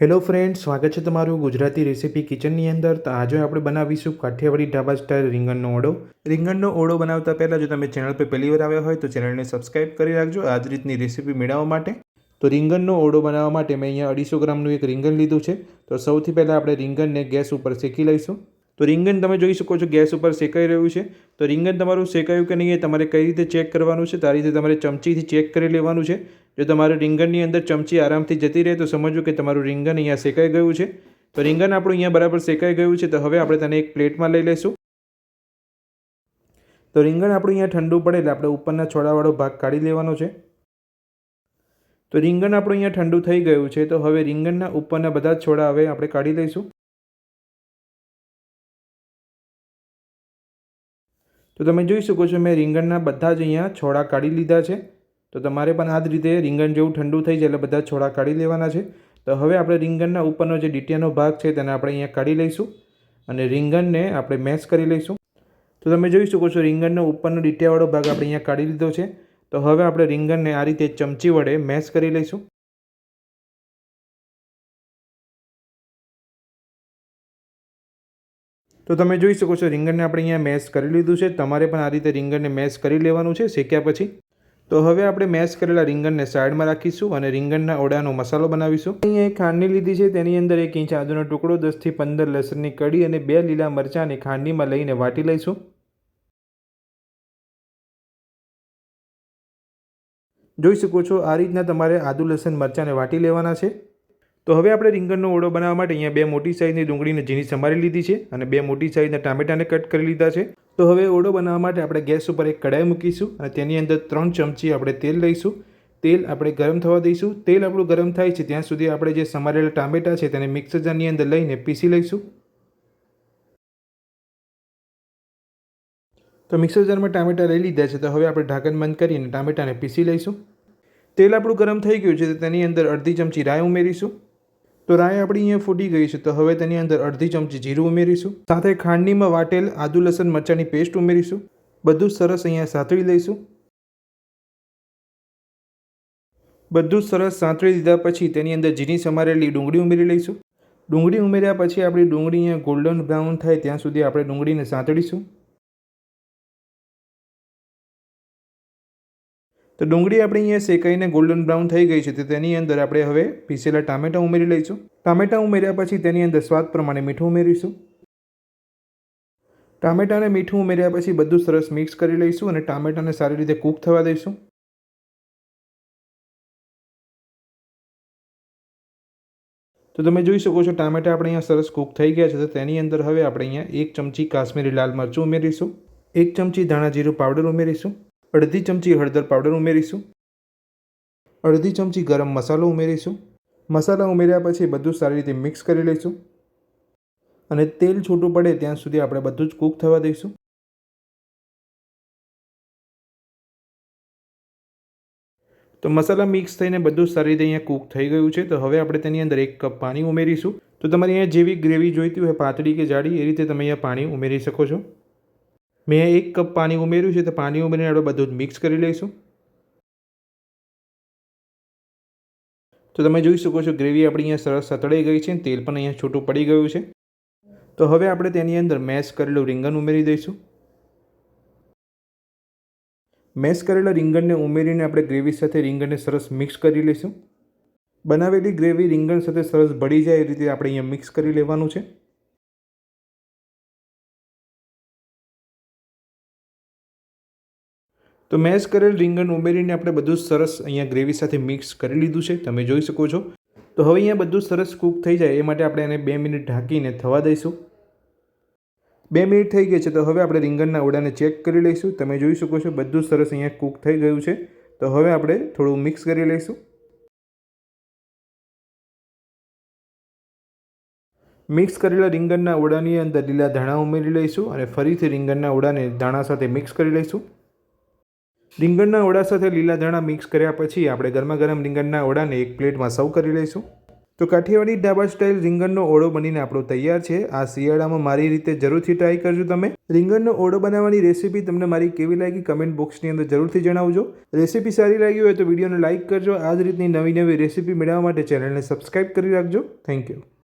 Hello friend સ્વાગત છે તમારું ગુજરાતી રેસીપી કિચનની અંદર. તો આજે આપણે બનાવીશું કાઠિયાવાડી ઢાબા સ્ટાઇલ રીંગણનો ઓળો. રીંગણનો ઓળો બનાવતા પહેલાં જો તમે ચેનલ પર પહેલી વાર આવ્યા હોય તો ચેનલને સબસ્ક્રાઇબ કરી રાખજો આ જ રીતની રેસીપી મેળવવા માટે. તો રીંગણનો ઓળો બનાવવા માટે મેં અહીંયા અઢીસો ગ્રામનું એક રીંગણ લીધું છે. તો સૌથી પહેલાં આપણે રીંગણને ગેસ ઉપર શેકી લઈશું. તો રીંગણ તમે જોઈ શકો છો ગેસ ઉપર શેકાઈ રહ્યું છે. તો રીંગણ તમારું શેકાયું કે નહીં એ તમારે કઈ રીતે ચેક કરવાનું છે? તારી રીતે તમારે ચમચીથી ચેક કરી લેવાનું છે. જો તમારે રીંગણની અંદર ચમચી આરામથી જતી રહે તો સમજવું કે તમારું રીંગણ અહીંયા શેકાઈ ગયું છે. તો રીંગણ આપણું અહીંયા બરાબર શેકાઈ ગયું છે. તો હવે આપણે તેને એક પ્લેટમાં લઈ લઈશું. તો રીંગણ આપણું અહીંયા ઠંડુ પડે એટલે આપણે ઉપરના છોડાવાળો ભાગ કાઢી લેવાનો છે. તો રીંગણ આપણું અહીંયા ઠંડુ થઈ ગયું છે. તો હવે રીંગણના ઉપરના બધા જ છોડા હવે આપણે કાઢી લઈશું. તો તમે જોઈ શકો છો મેં રીંગણના બધા જ અહીંયા છોડા કાઢી લીધા છે. તો તમારે પણ આ જ રીતે રીંગણ જેવું ઠંડુ થઈ જાય એટલે બધા છોડા કાઢી લેવાના છે. તો હવે આપણે રીંગણના ઉપરનો જે ડીટીયાનો ભાગ છે તેને આપણે અહીંયા કાઢી લઈશું અને રીંગણને આપણે મેશ કરી લઈશું. તો તમે જોઈ શકો છો રીંગણનો ઉપરનો ડીટીયાવાળો ભાગ આપણે અહીંયા કાઢી લીધો છે. તો હવે આપણે રીંગણને આ રીતે ચમચી વડે મેશ કરી લઈશું. તો તમે જોઈ શકો છો, રીંગણને આપણે અહીંયા મેશ કરી લીધું છે. તમારે પણ આ રીતે રીંગણને મેશ કરી લેવાનું છે, શેક્યા પછી. તો હવે આપણે મેશ કરેલા રીંગણને સાઈડમાં રાખીશું અને રીંગણના ઓડાનો મસાલો બનાવીશું. અહીંયા એક ખાંડની લીધી છે, તેની અંદર એક ઇંચ આદુનો ટુકડો દસથી પંદર લસણની કડી અને બે લીલા મરચાંને ખાંડીમાં લઈને વાટી લઈશું. જોઈ શકો છો, આ રીતના તમારે આદુ, લસણ, મરચાંને વાટી લેવાના છે. તો હવે આપણે રીંગણનો ઓળો બનાવવા માટે અહીંયા બે મોટી સાઇઝની ડુંગળીને ઝીણી સમારી લીધી છે અને બે મોટી સાઇઝના ટામેટાને કટ કરી લીધા છે. તો હવે ઓળો બનાવવા માટે આપણે ગેસ ઉપર એક કડાઈ મૂકીશું અને તેની અંદર ત્રણ ચમચી આપણે તેલ લઈશું. તેલ આપણે ગરમ થવા દઈશું. તેલ આપણું ગરમ થાય છે ત્યાં સુધી આપણે જે સમારેલા ટામેટા છે તેને મિક્સર જારની અંદર લઈને પીસી લઈશું. તો મિક્સર જારમાં ટામેટા લઈ લીધા છે તો હવે આપણે ઢાંકણ બંધ કરીને ટામેટાને પીસી લઈશું. તેલ આપણું ગરમ થઈ ગયું છે તો તેની અંદર અડધી ચમચી રાય ઉમેરીશું. તો રાય આપણી અહીંયા ફૂટી ગઈ છે. તો હવે તેની અંદર અડધી ચમચી જીરું ઉમેરીશું. સાથે ખાંડનીમાં વાટેલ આદુ લસણ મરચાંની પેસ્ટ ઉમેરીશું. બધું સરસ અહીંયા સાંતળી લઈશું. બધું સરસ સાંતળી દીધા પછી તેની અંદર ઝીણી સમારેલી ડુંગળી ઉમેરી લઈશું. ડુંગળી ઉમેર્યા પછી આપણી ડુંગળી અહીંયા ગોલ્ડન બ્રાઉન થાય ત્યાં સુધી આપણે ડુંગળીને સાંતળીશું. તો ડુંગળી આપણી અહીંયા શેકાઈને ગોલ્ડન બ્રાઉન થઈ ગઈ છે, તો તેની અંદર આપણે હવે પીસેલા ટામેટાં ઉમેરી લઈશું. ટામેટાં ઉમેર્યા પછી તેની અંદર સ્વાદ પ્રમાણે મીઠું ઉમેરીશું. ટામેટાને મીઠું ઉમેર્યા પછી બધું સરસ મિક્સ કરી લઈશું અને ટામેટાને સારી રીતે કૂક થવા દઈશું. તો તમે જોઈ શકો છો ટામેટા આપણે અહીંયા સરસ કૂક થઈ ગયા છે, તો તેની અંદર હવે આપણે અહીંયા એક ચમચી કાશ્મીરી લાલ મરચું ઉમેરીશું. એક ચમચી ધાણા જીરું પાવડર ઉમેરીશું. અડધી ચમચી હળદર પાવડર ઉમેરીશું. અડધી ચમચી ગરમ મસાલો ઉમેરીશું. મસાલા ઉમેર્યા પછી બધું સારી રીતે મિક્સ કરી લઈશું. અને તેલ છૂટું પડે ત્યાં સુધી આપણે બધું જ કૂક થવા દઈશું. તો મસાલા મિક્સ થઈને બધું સારી રીતે અહીંયા કૂક થઈ ગયું છે. તો હવે આપણે તેની અંદર એક કપ પાણી ઉમેરીશું. તો તમારે અહીંયા જેવી ગ્રેવી જોઈતી હોય, પાતળી કે જાડી, એ રીતે તમે અહીંયા પાણી ઉમેરી શકો છો. મેં એક કપ પાણી ઉમેર્યું છે, તો પાણી ઉમેરીને આપણે બધું જ મિક્સ કરી લઈશું. તો તમે જોઈ શકો છો ગ્રેવી આપણી અહીંયા સરસ સતળાઈ ગઈ છે તેલ પણ અહીંયા છૂટું પડી ગયું છે. તો હવે આપણે તેની અંદર મેશ કરેલું રીંગણ ઉમેરી દઈશું. મેશ કરેલા રીંગણને ઉમેરીને આપણે ગ્રેવી સાથે રીંગણને સરસ મિક્સ કરી લઈશું. બનાવેલી ગ્રેવી રીંગણ સાથે સરસ ભળી જાય એ રીતે આપણે અહીંયા મિક્સ કરી લેવાનું છે. તો મેશ કરેલ રીંગણ ઉમેરીને આપણે બધું સરસ અહીંયા ગ્રેવી સાથે મિક્સ કરી લીધું છે. તમે જોઈ શકો છો. તો હવે અહીંયા બધું સરસ કૂક થઈ જાય એ માટે આપણે એને બે મિનિટ ઢાંકીને થવા દઈશું. બે મિનિટ થઈ ગઈ છે તો હવે આપણે રીંગણના ઓડાને ચેક કરી લઈશું. તમે જોઈ શકો છો બધું સરસ અહીંયા કૂક થઈ ગયું છે. તો હવે આપણે થોડું મિક્સ કરી લઈશું. મિક્સ કરેલા રીંગણના ઓડાની અંદર લીલા ધાણા ઉમેરી લઈશું અને ફરીથી રીંગણના ઓડાને ધાણા સાથે મિક્સ કરી લઈશું. રીંગણના ઓળા સાથે લીલા ધાણા મિક્સ કર્યા પછી આપણે ગરમા ગરમ રીંગણના ઓળાને એક પ્લેટમાં સર્વ કરી લઈશું. તો કાઠિયાવાડી ઢાબા સ્ટાઇલ રીંગણનો ઓળો બનીને આપણો તૈયાર છે. આ શિયાળામાં મારી રીતે જરૂરથી ટ્રાય કરજો તમે. રીંગણનો ઓળો બનાવવાની રેસીપી તમને મારી કેવી લાગી કમેન્ટ બોક્સની અંદર જરૂરથી જણાવજો. રેસીપી સારી લાગી હોય તો વિડીયોને લાઇક કરજો. આ જ રીતની નવી નવી રેસીપી મેળવવા માટે ચેનલને સબસ્ક્રાઇબ કરી રાખજો. Thank you